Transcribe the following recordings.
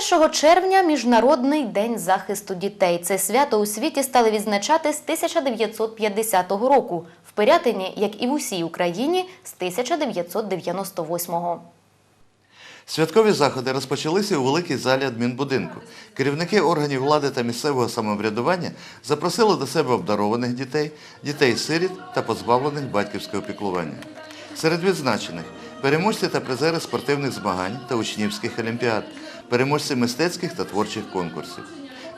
1 червня Міжнародний день захисту дітей. Це свято у світі стали відзначати з 1950 року, в Пирятині, як і в усій Україні, з 1998-го. Святкові заходи розпочалися у великій залі адмінбудинку. Керівники органів влади та місцевого самоврядування запросили до себе обдарованих дітей, дітей-сиріт та позбавлених батьківського піклування. Серед відзначених переможці та призери спортивних змагань та учнівських олімпіад, переможці мистецьких та творчих конкурсів.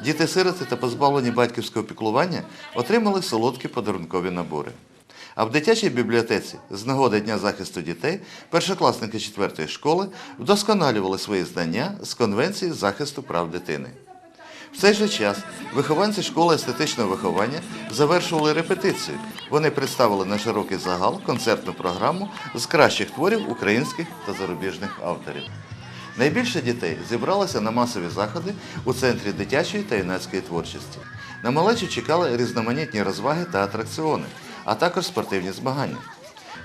Діти-сироти та позбавлені батьківського піклування отримали солодкі подарункові набори. А в дитячій бібліотеці з нагоди Дня захисту дітей першокласники 4 школи вдосконалювали свої знання з Конвенції захисту прав дитини. В цей же час вихованці школи естетичного виховання завершували репетицію. Вони представили на широкий загал концертну програму з кращих творів українських та зарубіжних авторів. Найбільше дітей зібралося на масові заходи у центрі дитячої та юнацької творчості. На малечі чекали різноманітні розваги та атракціони, а також спортивні змагання.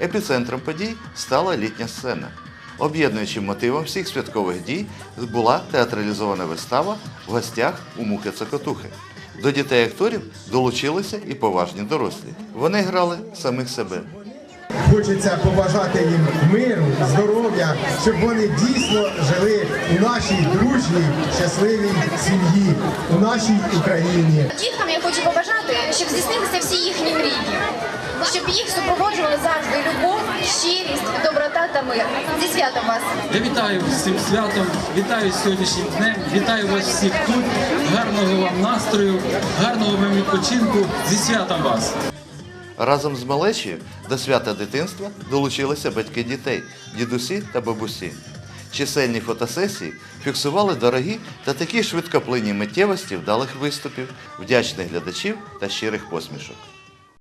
Епіцентром подій стала літня сцена. Об'єднуючим мотивом всіх святкових дій була театралізована вистава в гостях у мухи цокотухи. До дітей акторів долучилися і поважні дорослі. Вони грали самих себе. Хочеться побажати їм миру, здоров'я, щоб вони дійсно жили у нашій дружній, щасливій сім'ї, у нашій Україні. Діткам я хочу побажати, щоб здійснилися всі їхні мрії, щоб їх супроводжували завжди щирість, мир. Зі святом вас! Я вітаю з цим святом, вітаю з сьогоднішнім днем, вітаю вас всіх тут. Гарного вам настрою, гарного вам відпочинку. Зі святом вас! Разом з малечею до свята дитинства долучилися батьки дітей, дідусі та бабусі. Чисельні фотосесії фіксували дорогі та такі швидкоплинні миттєвості вдалих виступів, вдячних глядачів та щирих посмішок.